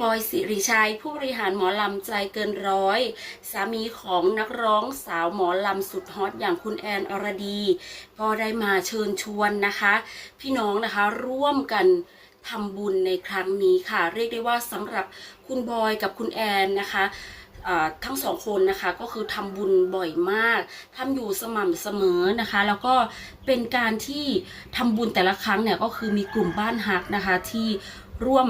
บอยสิริชัย ผู้บริหารหมอลำใจเกินร้อย สามีของนักร้องสาวหมอลำสุดฮอตอย่างคุณแอนอรดี ก็ได้มาเชิญชวนนะคะ พี่น้องนะคะร่วมกันทำบุญในครั้งนี้ค่ะ เรียกได้ว่าสำหรับคุณบอยกับคุณแอนนะคะทั้งสองคนนะคะก็คือทำบุญบ่อยมากทำอยู่สม่ำเสมอนะคะ แล้วก็เป็นการที่ทำบุญแต่ละครั้งเนี่ยก็คือมีกลุ่มบ้านฮักนะคะที่ร่วม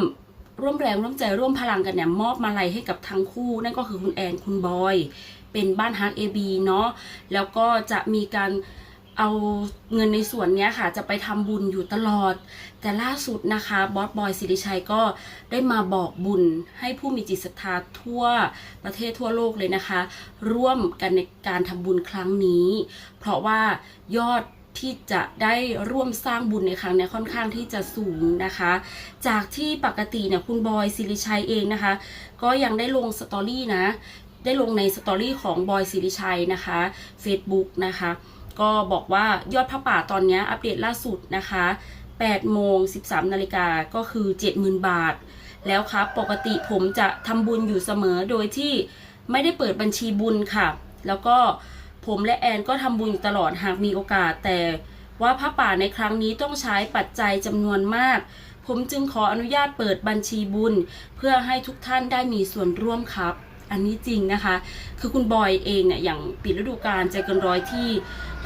ร่วมแรงร่วมใจร่วมพลังกันเนี่ยมอบมาลัยให้กับทั้งคู่ นั่นก็คือคุณแอนคุณบอย เป็นบ้านฮักเอบีเนาะแล้วก็จะมีการเอาเงินในส่วนนี้ค่ะจะไปทำบุญอยู่ตลอด แต่ล่าสุดนะคะบอสบอยสิริชัยก็ได้มาบอกบุญให้ผู้มีจิตศรัทธาทั่วประเทศทั่วโลกเลยนะคะ ร่วมกันในการทำบุญครั้งนี้ เพราะว่ายอด ที่จะได้ร่วมสร้างบุญในครั้งนี้ค่อนข้างที่จะสูงนะคะ จากที่ปกติเนี่ยคุณบอยสิริชัยเองนะคะ ก็ยังได้ลงสตอรี่นะ ได้ลงในสตอรี่ของบอยสิริชัยนะคะ Facebook นะคะ ก็บอกว่ายอดพระป่าตอนนี้อัปเดตล่าสุดนะคะ8โมง 13นาฬิกาก็คือ 70,000 บาท แล้วครับ ปกติผมจะทำบุญอยู่เสมอโดยที่ไม่ได้เปิดบัญชีบุญค่ะ แล้วก็ ผมและแอนก็ทำบุญอยู่ตลอดหากมีโอกาส แต่ว่าพระป่าในครั้งนี้ต้องใช้ปัจจัยจำนวนมาก ผมจึงขออนุญาตเปิดบัญชีบุญ เพื่อให้ทุกท่านได้มีส่วนร่วมครับ อันนี้จริงนะคะ คือคุณบอยเองเนี่ยอย่างปิดฤดูกาลใจเกินร้อยที่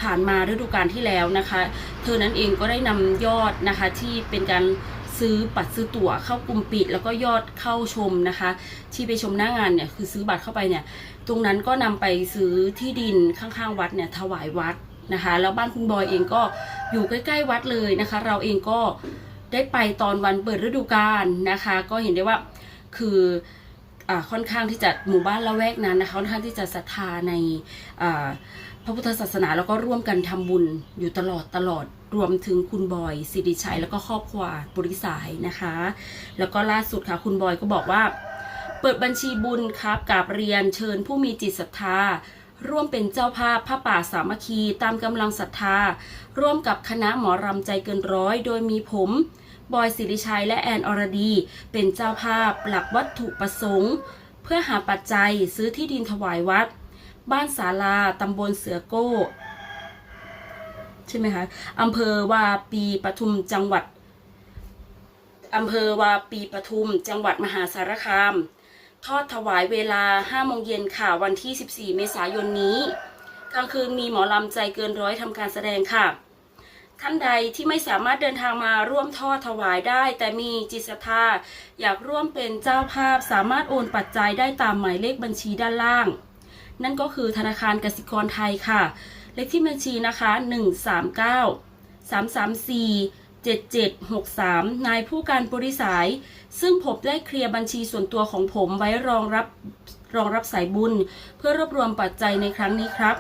ผ่านมาฤดูกาลที่แล้วนะคะ เธอนั้นเองก็ได้นำยอดนะคะที่เป็นการ ซื้อบัตรซื้อตั๋วเข้ากลุ่มปิด แล้วก็ยอดเข้าชมนะคะ ที่ไปชมหน้างานเนี่ยคือซื้อบัตรเข้าไปเนี่ย ตรงนั้นก็นำไปซื้อที่ดินข้างๆวัดเนี่ยถวายวัดนะคะ แล้วบ้านคุณบอยเองก็อยู่ใกล้ ๆ วัดเลยนะคะ เราเองก็ได้ไปตอนวันเปิดฤดูกาลนะคะ ก็เห็นได้ว่าคืออค่อนข้างที่จะหมู่บ้านละแวกนั้นนะคะค่อนข้างที่จะศรัทธาในอ่า ระพุทธศาสนาแล้วก็ร่วมกันทำบุญอยู่ตลอดตลอดรวมถึงคุณบอยสิริชัยแล้วก็ครอบครัวบริสายนะคะ แล้วก็ล่าสุดค่ะคุณบอยก็บอกว่า เปิดบัญชีบุญครับกราบเรียนเชิญผู้มีจิตศรัทธาร่วมเป็นเจ้าภาพผ้าป่าสามัคคีตามกำลังศรัทธา ร่วมกับคณะหมอรำใจเกินร้อย โดยมีผม บอยสิริชัยและแอนอรดี เป็นเจ้าภาพหลักวัตถุประสงค์ เพื่อหาปัจจัยซื้อที่ดินถวายวัด บ้านศาลาตำบลเสือโก้ ใช่ไหมคะอำเภอวาปีปทุมจังหวัดอำเภอวาปีปทุม จังหวัดมหาสารคาม ทอดถวายเวลา5โมงเย็นค่ะวันที่ 14 เมษายนนี้ กลางคืนมีหมอลำใจเกินร้อยทำการแสดงค่ะ ท่านใดที่ไม่สามารถเดินทางมาร่วมทอดถวายได้ แต่มีจิตศรัทธาอยากร่วมเป็นเจ้าภาพสามารถโอนปัจจัยได้ตามหมายเลขบัญชีด้านล่าง นั่นก็คือธนาคารกสิกรไทยค่ะ เลขที่บัญชีนะคะ 139 334 7763 นายผู้การบริสาย ซึ่งผมได้เคลียร์บัญชีส่วนตัวของผมไว้รองรับรองรับสายบุญ เพื่อรวบรวมปัจจัยในครั้งนี้ครับ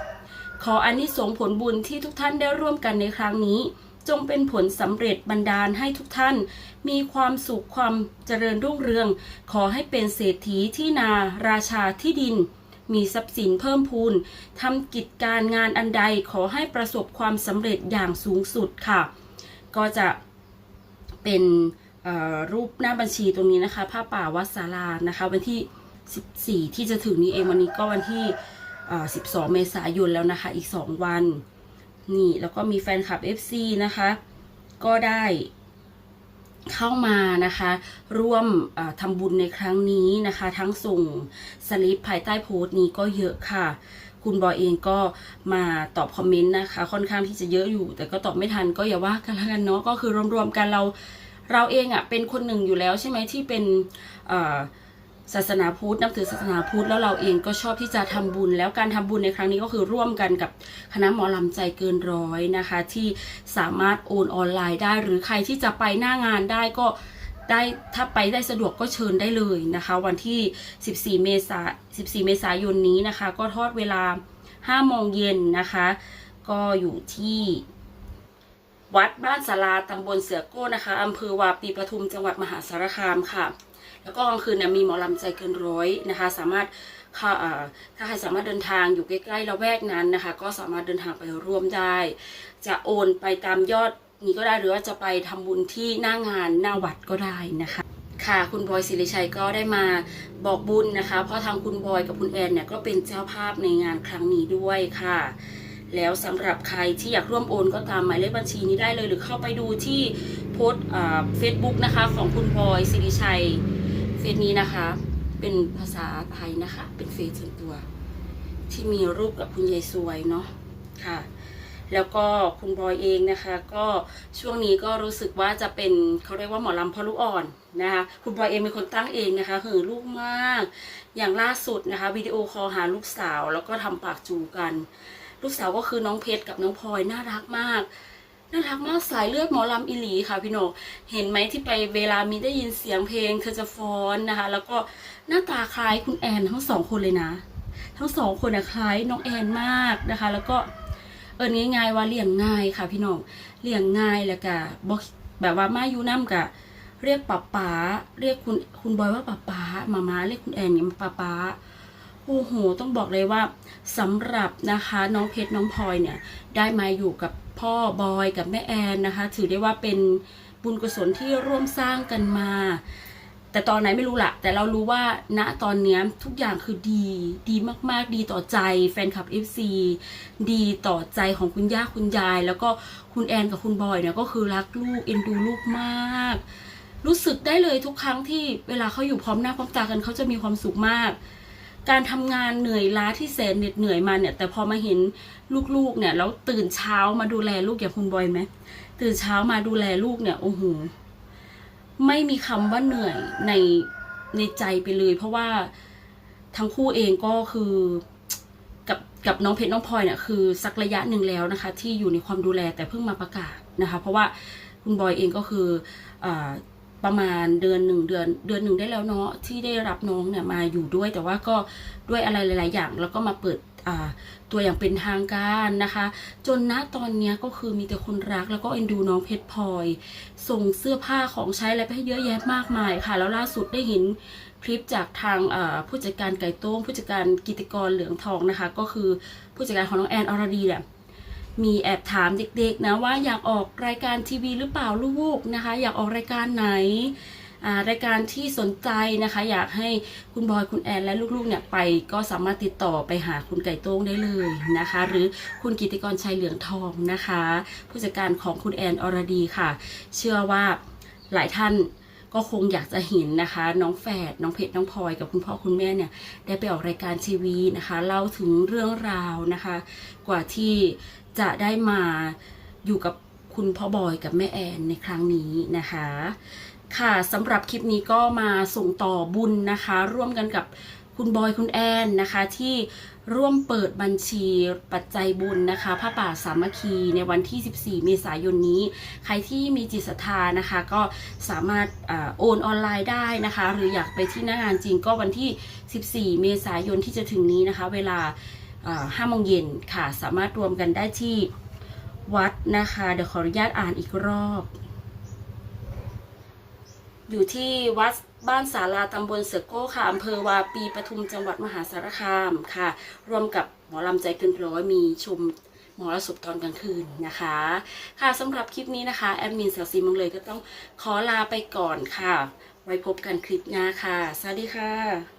ขออานิสงส์ผลบุญที่ทุกท่านได้ร่วมกันในครั้งนี้ จงเป็นผลสำเร็จบันดาลให้ทุกท่าน มีความสุขความเจริญรุ่งเรือง ขอให้เป็นเศรษฐีที่นาราชาที่ดิน มีทรัพย์สินเพิ่มพูนทำกิจการงานอันใดขอให้ประสบความสำเร็จอย่างสูงสุดค่ะ ก็จะเป็นรูปหน้าบัญชีตรงนี้นะคะผ้าป่าวัดสารานะคะ วันที่ 14 ที่จะถึงนี้เองวันนี้ก็วันที่เอ่อ12 เมษายนแล้วนะคะ อีก 2 วัน นี่แล้วก็มีแฟนคลับ FC นะคะ ก็ได้ เข้ามานะคะ ร่วมเอ่อทำบุญในครั้งนี้นะคะ ทั้งส่งสลิปภายใต้โพสต์นี้ก็เยอะค่ะ คุณบอยเองก็มาตอบคอมเมนต์นะคะ ค่อนข้างที่จะเยอะอยู่ แต่ก็ตอบไม่ทันก็อย่าว่ากันละกันเนาะก็คือรวมๆกันเราเราเองอะ่ะเป็นคนหนึ่งอยู่แล้วใช่ไหมที่เป็นอ่า ศาสนาพุทธนับถือศาสนาพุทธแล้วเราเองก็ชอบที่จะทำบุญ แล้วการทำบุญในครั้งนี้ก็คือร่วมกันกับคณะหมอลำใจเกินร้อยนะคะ ที่สามารถโอนออนไลน์ได้ หรือใครที่จะไปหน้างานได้ก็ได้ถ้าไปได้สะดวกก็เชิญได้เลยนะคะ วันที่ 14 เมษา14 เมษายนนี้นะคะ ก็ทอดเวลา5โมงเย็นนะคะ ก็อยู่ที่วัดบ้านศาลาตำบลเสือโก้นะคะอำเภอวาปีปทุมจังหวัดมหาสารคามค่ะ แล้วก็กลางคืนเนี่ยมีหมอลำใจเกินร้อยนะคะ สามารถถ้าใครสามารถเดินทางอยู่ใกล้ๆละแวกนั้นนะคะ ก็สามารถเดินทางไปร่วมได้ จะโอนไปตามยอดนี้ก็ได้หรือว่าจะไปทำบุญที่หน้างานหน้าวัดก็ได้นะคะ ค่ะคุณบอยศิริชัยก็ได้มาบอกบุญนะคะ เพราะทางคุณบอยกับคุณแอนเนี่ยก็เป็นเจ้าภาพในงานครั้งนี้ด้วยค่ะแล้วสำหรับใครที่อยากร่วมโอนก็ตามหมายเลขบัญชีนี้ได้เลย หรือเข้าไปดูที่โพสต์เฟซบุ๊กนะคะของคุณบอยศิริชัย เฟซนี้นะคะ เป็นภาษาไทยนะคะ เป็นเฟซส่วนตัว ที่มีรูปกับคุณยายสวยเนาะค่ะ แล้วก็คุณบอยเองนะคะ ก็ช่วงนี้ก็รู้สึกว่าจะเป็นเขาเรียกว่าหมอลำพ่อลูกอ่อนนะคะคุณบอยเองเป็นคนตั้งเองนะคะหือลูกมาก อย่างล่าสุดนะคะวิดีโอคอลหาลูกสาว แล้วก็ทำปากจูกัน ลูกสาวก็คือน้องเพชรกับน้องพลอยน่ารักมาก น่ารักมากสายเลือดหมอลำอิหลีค่ะพี่โหนเห็นไหมที่ไปเวลามีได้ยินเสียงเพลงเธอจะฟ้อนนะคะ แล้วก็หน้าตาคล้ายคุณแอนทั้งสองคนเลยนะ ทั้งสองคนนะคล้ายน้องแอนมากนะคะ แล้วก็เอินง่ายๆว่าเลี้ยงง่ายค่ะพี่น้องเลี้ยงง่ายแล้วก็บอกแบบว่ามาอยู่น้ำกะเรียกป้าป๋าเรียกคุณคุณบอยว่าป้าป๋ามามาเรียกคุณแอนเนี่ยป้าป๋า โอ้โห ต้องบอกเลยว่าสำหรับนะคะน้องเพชรน้องพลอยเนี่ยได้มาอยู่กับพ่อบอยกับแม่แอนนะคะ ถือได้ว่าเป็นบุญกุศลที่ร่วมสร้างกันมา แต่ตอนไหนไม่รู้ละแต่เรารู้ว่าณตอนนี้ทุกอย่างคือดี ดีมากๆ ดีต่อใจแฟนคลับ FC ดีต่อใจของคุณย่าคุณยาย แล้วก็คุณแอนกับคุณบอยเนี่ยก็คือรักลูกเอ็นดูลูกมาก รู้สึกได้เลยทุกครั้งที่เวลาเขาอยู่พร้อมหน้าพร้อมตากันเขาจะมีความสุขมาก การทำงานเหนื่อยล้าที่แสนเหน็ดเหนื่อยมาเนี่ย แต่พอมาเห็นลูกๆเนี่ยแล้วตื่นเช้ามาดูแลลูกอย่างคุณบอยไหมตื่นเช้ามาดูแลลูกเนี่ยโอ้โหไม่มีคำว่าเหนื่อยในในใจไปเลย เพราะว่าทั้งคู่เองก็คือกับกับน้องเพชรน้องพลอยเนี่ยคือสักระยะหนึ่งแล้วนะคะ ที่อยู่ในความดูแลแต่เพิ่งมาประกาศนะคะ เพราะว่าคุณบอยเองก็คืออา ประมาณเดือนหนึ่งเดือนเดือนหนึ่งได้แล้วเนาะที่ได้รับน้องเนี่ยมาอยู่ด้วย แต่ว่าก็ด้วยอะไรหลาย ๆ อย่าง แล้วก็มาเปิดตัวอย่างเป็นทางการนะคะ จนณตอนนี้ก็คือมีแต่คนรักแล้วก็เอ็นดูน้องเพชรพลอย ส่งเสื้อผ้าของใช้อะไรไปให้เยอะแยะมากมายค่ะ แล้วล่าสุดได้เห็นคลิปจากทางผู้จัดการไก่โต้งผู้จัดการกิติกรเหลืองทองนะคะ ก็คือผู้จัดการของน้องแอนอรดีเนี่ย มีแอบถามเด็กๆนะว่าอยากออกรายการทีวีหรือเปล่าลูกนะคะ อยากออกรายการไหนรายการที่สนใจนะคะ อยากให้คุณบอยคุณแอนและลูกๆเนี่ยไปก็สามารถติดต่อไปหาคุณไก่โต้งได้เลยนะคะ หรือคุณกิติกรชัยเหลืองทองนะคะ ผู้จัดการของคุณแอนอรดีค่ะ เชื่อว่าหลายท่านก็คงอยากจะเห็นนะคะ น้องแฝดน้องเพชรน้องพลอยกับคุณพ่อคุณแม่เนี่ยได้ไปออกรายการทีวีนะคะเล่าถึงเรื่องราวนะคะ กว่าที่จะได้มาอยู่กับคุณพ่อบอยกับแม่แอนในครั้งนี้นะคะ ค่ะสำหรับคลิปนี้ก็มาส่งต่อบุญนะคะ ร่วมกันกับคุณบอยคุณแอนนะคะที่ร่วมเปิดบัญชีปัจจัยบุญนะคะผ้าป่าสามัคคีในวันที่ 14 เมษายนนี้ ใครที่มีจิตศรัทธานะคะ ก็สามารถอโอนออนไลน์ได้นะคะ หรืออยากไปที่หน้างานจริงก็วันที่ 14 เมษายนที่จะถึงนี้นะคะ เวลา 5โมงเย็นค่ะ สามารถรวมกันได้ที่วัดนะคะ เดี๋ยวขออนุญาตอ่านอีกรอบ อยู่ที่วัดบ้านศาลาตำบลเสือโก้ค่ะอำเภอวาปีปทุมจังหวัดมหาสารคามค่ะ ร่วมกับหมอลำใจเกินร้อยมีชมหมอระสบตอนกลางคืนนะคะ ค่ะสำหรับคลิปนี้นะคะ แอดมินสาวซีมังเลยก็ต้องขอลาไปก่อนค่ะ ไว้พบกันคลิปหน้าค่ะ สวัสดีค่ะ